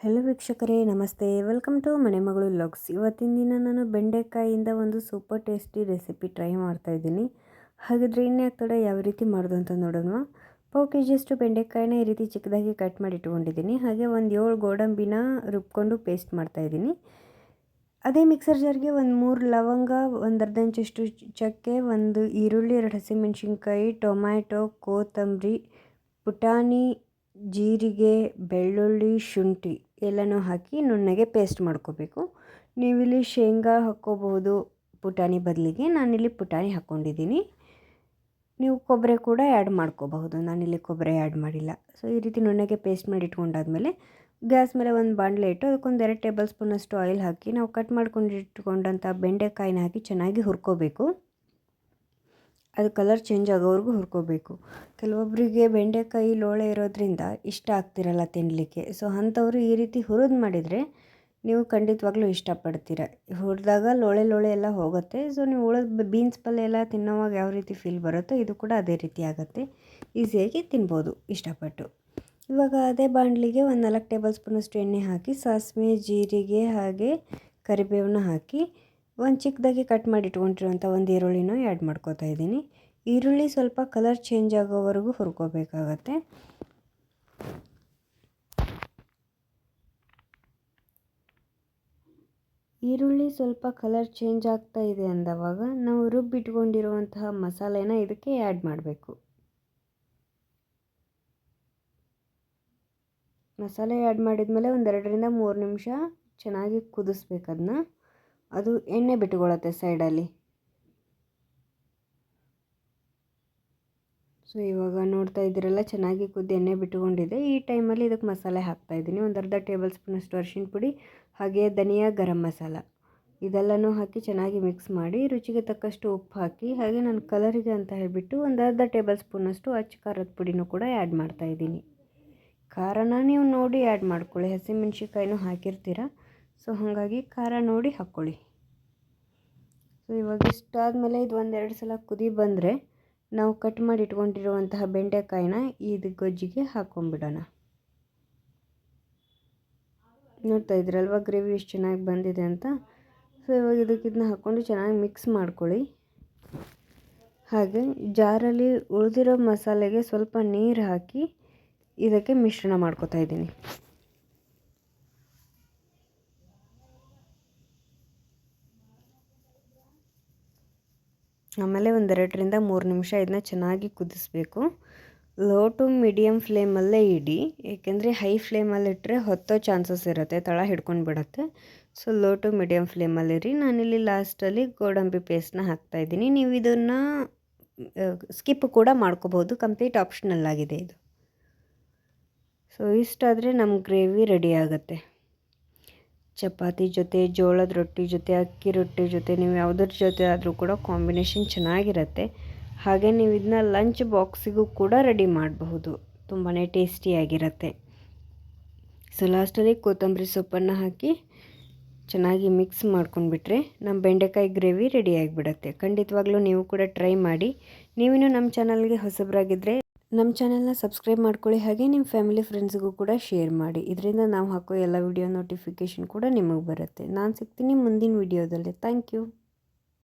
Hello ವೀಕ್ಷಕರೇ, ನಮಸ್ತೆ. Welcome to ಮನೆ ಮಗಳು ಲಾಗ್ಸ್ ಇವತ್ತಿನ ದಿನ ನಾನು ಬೆಂಡೆಕಾಯಿಯಿಂದ ಒಂದು ಸೂಪರ್ ಟೇಸ್ಟಿ ರೆಸಿಪಿ ಟ್ರೈ ಮಾಡ್ತಾ ಇದ್ದೀನಿ. ಹಾಗಿದ್ರೆ ಇನ್ನೇ ತಡ ಯಾವ ರೀತಿ ಮಾಡೋದು ಅಂತ ನೋಡೋಣ ಪಾವು ಕೆ ಜಿಯಷ್ಟು ಬೆಂಡೆಕಾಯಿನ ಈ ರೀತಿ ಚಿಕ್ಕದಾಗಿ ಕಟ್ ಮಾಡಿ ಇಟ್ಕೊಂಡಿದ್ದೀನಿ. ಹಾಗೆ ಒಂದು ಏಳು ಗೋಡಂಬಿನ ರುಬ್ಕೊಂಡು ಪೇಸ್ಟ್ ಮಾಡ್ತಾಯಿದ್ದೀನಿ ಅದೇ ಮಿಕ್ಸರ್ ಜಾರ್ಗೆ ಒಂದು ಮೂರು ಲವಂಗ, ಒಂದು ಅರ್ಧ ಇಂಚಷ್ಟು ಚಕ್ಕೆ, ಒಂದು ಈರುಳ್ಳಿ, ಎರಡು ಹಸಿಮೆಣ್ಸಿನ್ಕಾಯಿ ಟೊಮ್ಯಾಟೊ, ಕೊತ್ತಂಬರಿ, ಪುಟಾಣಿ ಜೀರಿಗೆ, ಬೆಳ್ಳುಳ್ಳಿ, ಶುಂಠಿ ಎಲ್ಲನೂ ಹಾಕಿ ನುಣ್ಣಗೆ ಪೇಸ್ಟ್ ಮಾಡ್ಕೋಬೇಕು. ನೀವಿಲ್ಲಿ ಶೇಂಗಾ ಹಾಕ್ಕೋಬಹುದು. ಪುಟಾಣಿ ಬದಲಿಗೆ ನಾನಿಲ್ಲಿ ಪುಟಾಣಿ ಹಾಕ್ಕೊಂಡಿದ್ದೀನಿ. ನೀವು ಕೊಬ್ಬರಿ ಕೂಡ ಆ್ಯಡ್ ಮಾಡ್ಕೋಬಹುದು. ನಾನಿಲ್ಲಿ ಕೊಬ್ಬರಿ ಆ್ಯಡ್ ಮಾಡಿಲ್ಲ. ಸೊ ಈ ರೀತಿ ನುಣ್ಣಗೆ ಪೇಸ್ಟ್ ಮಾಡಿ ಇಟ್ಕೊಂಡಾದ್ಮೇಲೆ ಗ್ಯಾಸ್ ಮೇಲೆ ಒಂದು ಬಾಣಲೆ ಇಟ್ಟು ಅದಕ್ಕೊಂದು ಎರಡು ಟೇಬಲ್ ಸ್ಪೂನಷ್ಟು ಆಯಿಲ್ ಹಾಕಿ ನಾವು ಕಟ್ ಮಾಡ್ಕೊಂಡು ಇಟ್ಕೊಂಡಂಥ ಬೆಂಡೆಕಾಯಿನ ಹಾಕಿ ಚೆನ್ನಾಗಿ ಹುರ್ಕೋಬೇಕು. ಅದು ಕಲರ್ ಚೇಂಜ್ ಆಗೋವರೆಗೂ ಹುರ್ಕೋಬೇಕು. ಕೆಲವೊಬ್ಬರಿಗೆ ಬೆಂಡೆಕಾಯಿ ಲೋಳೆ ಇರೋದ್ರಿಂದ ಇಷ್ಟ ಆಗ್ತಿರಲ್ಲ ತಿನ್ನಲಿಕ್ಕೆ ಸೊ ಅಂಥವ್ರು ಈ ರೀತಿ ಹುರಿದು ಮಾಡಿದರೆ ನೀವು ಖಂಡಿತವಾಗ್ಲೂ ಇಷ್ಟಪಡ್ತೀರ. ಹುರಿದಾಗ ಲೋಳೆ ಲೋಳೆ ಎಲ್ಲ ಹೋಗುತ್ತೆ. ಸೊ ನೀವು ಉಳಿದ ಬೀನ್ಸ್ ಪಲ್ಯ ಎಲ್ಲ ತಿನ್ನೋವಾಗ ಯಾವ ರೀತಿ ಫೀಲ್ ಬರುತ್ತೋ ಇದು ಕೂಡ ಅದೇ ರೀತಿ ಆಗುತ್ತೆ. ಈಸಿಯಾಗಿ ತಿನ್ಬೋದು, ಇಷ್ಟಪಟ್ಟು. ಇವಾಗ ಅದೇ ಬಾಣಲಿಗೆ ಒಂದು ನಾಲ್ಕು ಟೇಬಲ್ ಸ್ಪೂನಷ್ಟು ಎಣ್ಣೆ ಹಾಕಿ, ಸಾಸಿವೆ, ಜೀರಿಗೆ ಹಾಗೆ ಕರಿಬೇವನ್ನ ಹಾಕಿ ಒಂದು ಚಿಕ್ಕದಾಗಿ ಕಟ್ ಮಾಡಿ ಇಟ್ಕೊಂಡಿರುವಂಥ ಒಂದು ಈರುಳ್ಳಿನೂ ಆ್ಯಡ್ ಮಾಡ್ಕೋತಾ ಇದ್ದೀನಿ. ಈರುಳ್ಳಿ ಸ್ವಲ್ಪ ಕಲರ್ ಚೇಂಜ್ ಆಗೋವರೆಗೂ ಹುರ್ಕೋಬೇಕಾಗತ್ತೆ. ಈರುಳ್ಳಿ ಸ್ವಲ್ಪ ಕಲರ್ ಚೇಂಜ್ ಆಗ್ತಾ ಇದೆ ಅಂದವಾಗ ನಾವು ರುಬ್ಬಿಟ್ಕೊಂಡಿರುವಂತಹ ಮಸಾಲೆನ ಇದಕ್ಕೆ ಆ್ಯಡ್ ಮಾಡಬೇಕು. ಮಸಾಲೆ ಆ್ಯಡ್ ಮಾಡಿದ ಮೇಲೆ ಒಂದೆರಡರಿಂದ ಮೂರು ನಿಮಿಷ ಚೆನ್ನಾಗಿ ಕುದಿಸ್ಬೇಕು ಅದನ್ನ ಅದು ಎಣ್ಣೆ ಬಿಟ್ಟುಕೊಳ್ಳುತ್ತೆ ಸೈಡಲ್ಲಿ. ಸೊ ಇವಾಗ ನೋಡ್ತಾ ಇದ್ದೀರಲ್ಲ, ಚೆನ್ನಾಗಿ ಕುದ್ದು ಎಣ್ಣೆ ಬಿಟ್ಟುಕೊಂಡಿದೆ ಈ ಟೈಮಲ್ಲಿ ಇದಕ್ಕೆ ಮಸಾಲೆ ಹಾಕ್ತಾ ಇದ್ದೀನಿ. ಒಂದು ಅರ್ಧ ಟೇಬಲ್ ಸ್ಪೂನಷ್ಟು ಅರ್ಶಿನ ಪುಡಿ, ಹಾಗೆ ಧನಿಯಾ ಗರಂ ಮಸಾಲ. ಇದೆಲ್ಲನೂ ಹಾಕಿ ಚೆನ್ನಾಗಿ ಮಿಕ್ಸ್ ಮಾಡಿ, ರುಚಿಗೆ ತಕ್ಕಷ್ಟು ಉಪ್ಪು ಹಾಕಿ, ಹಾಗೆ ನಾನು ಕಲರಿಗೆ ಅಂತ ಹೇಳಿಬಿಟ್ಟು ಒಂದು ಅರ್ಧ ಟೇಬಲ್ ಸ್ಪೂನಷ್ಟು ಅಚ್ಚ ಖಾರದ ಪುಡಿನೂ ಕೂಡ ಆ್ಯಡ್ ಮಾಡ್ತಾ ಇದ್ದೀನಿ. ಖಾರನ ನೀವು ನೋಡಿ ಆ್ಯಡ್ ಮಾಡ್ಕೊಳ್ಳಿ. ಹಸಿಮೆಣ್ಸಿಕಾಯಿನೂ ಹಾಕಿರ್ತೀರ. ಸೊ ಹಾಗಾಗಿ ಖಾರ ನೋಡಿ ಹಾಕ್ಕೊಳ್ಳಿ. ಸೊ ಇವಾಗ ಇಷ್ಟಾದಮೇಲೆ ಇದು ಒಂದೆರಡು ಸಲ ಕುದಿ ಬಂದರೆ ನಾವು ಕಟ್ ಮಾಡಿ ಇಟ್ಕೊಂಡಿರುವಂತಹ ಬೆಂಡೆಕಾಯಿನ ಇದು ಗೊಜ್ಜಿಗೆ ಹಾಕ್ಕೊಂಬಿಡೋಣ ನೋಡ್ತಾ ಇದ್ರಲ್ವ ಗ್ರೇವಿ ಎಷ್ಟು ಚೆನ್ನಾಗಿ ಬಂದಿದೆ ಅಂತ. ಸೊ ಇವಾಗ ಇದಕ್ಕೆ ಇದನ್ನ ಹಾಕ್ಕೊಂಡು ಚೆನ್ನಾಗಿ ಮಿಕ್ಸ್ ಮಾಡ್ಕೊಳ್ಳಿ. ಹಾಗೆ ಜಾರಲ್ಲಿ ಉಳಿದಿರೋ ಮಸಾಲೆಗೆ ಸ್ವಲ್ಪ ನೀರು ಹಾಕಿ ಇದಕ್ಕೆ ಮಿಶ್ರಣ ಮಾಡ್ಕೋತಾ ಇದ್ದೀನಿ. ಆಮೇಲೆ ಒಂದೆರಡರಿಂದ ಮೂರು ನಿಮಿಷ ಇದನ್ನ ಚೆನ್ನಾಗಿ ಕುದಿಸ್ಬೇಕು. ಲೋ ಟು ಮೀಡಿಯಮ್ ಫ್ಲೇಮಲ್ಲೇ ಇಡಿ. ಏಕೆಂದರೆ ಹೈ ಫ್ಲೇಮಲ್ಲಿ ಇಟ್ಟರೆ ಹೊತ್ತೋ ಚಾನ್ಸಸ್ ಇರುತ್ತೆ, ತಳ ಹಿಡ್ಕೊಂಡು ಬಿಡುತ್ತೆ. ಸೊ, ಲೋ ಟು ಮೀಡಿಯಮ್ ಫ್ಲೇಮಲ್ಲಿರಿ ನಾನಿಲ್ಲಿ ಲಾಸ್ಟಲ್ಲಿ ಗೋಡಂಬಿ ಪೇಸ್ಟ್ನ ಹಾಕ್ತಾಯಿದ್ದೀನಿ ನೀವು ಇದನ್ನು ಸ್ಕಿಪ್ ಕೂಡ ಮಾಡ್ಕೋಬೋದು. ಕಂಪ್ಲೀಟ್ ಆಪ್ಷನಲ್ ಆಗಿದೆ ಇದು. ಸೊ, ಇಷ್ಟಾದರೆ ನಮ್ಮ ಗ್ರೇವಿ ರೆಡಿ ಆಗುತ್ತೆ. ಚಪಾತಿ ಜೊತೆ, ಜೋಳದ ರೊಟ್ಟಿ ಜೊತೆ, ಅಕ್ಕಿ ರೊಟ್ಟಿ ಜೊತೆ, ನೀವು ಯಾವುದ್ರ ಜೊತೆ ಆದರೂ ಕೂಡ ಕಾಂಬಿನೇಷನ್ ಚೆನ್ನಾಗಿರುತ್ತೆ. ಹಾಗೆ ನೀವು ಇದನ್ನ ಲಂಚ್ ಬಾಕ್ಸಿಗೂ ಕೂಡ ರೆಡಿ ಮಾಡಬಹುದು. ತುಂಬಾ ಟೇಸ್ಟಿಯಾಗಿರುತ್ತೆ. ಸೊ, ಲಾಸ್ಟಲ್ಲಿ ಕೊತ್ತಂಬರಿ ಸೊಪ್ಪನ್ನು ಹಾಕಿ ಚೆನ್ನಾಗಿ ಮಿಕ್ಸ್ ಮಾಡ್ಕೊಂಡ್ಬಿಟ್ರೆ ನಮ್ಮ ಬೆಂಡೆಕಾಯಿ ಗ್ರೇವಿ ರೆಡಿ ಆಗಿಬಿಡುತ್ತೆ. ಖಂಡಿತವಾಗ್ಲೂ ನೀವು ಕೂಡ ಟ್ರೈ ಮಾಡಿ. ನೀವಿನ್ನೂ ನಮ್ಮ ಚಾನಲ್ಗೆ ಹೊಸಬರಾಗಿದ್ದರೆ ನಮ್ಮ ಚಾನೆಲ್ನ ಸಬ್ಸ್ಕ್ರೈಬ್ ಮಾಡ್ಕೊಳ್ಳಿ, ಹಾಗೆ ನಿಮ್ಮ ಫ್ಯಾಮಿಲಿ ಫ್ರೆಂಡ್ಸ್ಗೂ ಕೂಡ ಶೇರ್ ಮಾಡಿ. ಇದರಿಂದ ನಾವು ಹಾಕೋ ಎಲ್ಲ ವಿಡಿಯೋ ನೋಟಿಫಿಕೇಷನ್ ಕೂಡ ನಿಮಗೆ ಬರುತ್ತೆ. ನಾನು ಸಿಗ್ತೀನಿ ಮುಂದಿನ ವಿಡಿಯೋದಲ್ಲಿ. Thank you.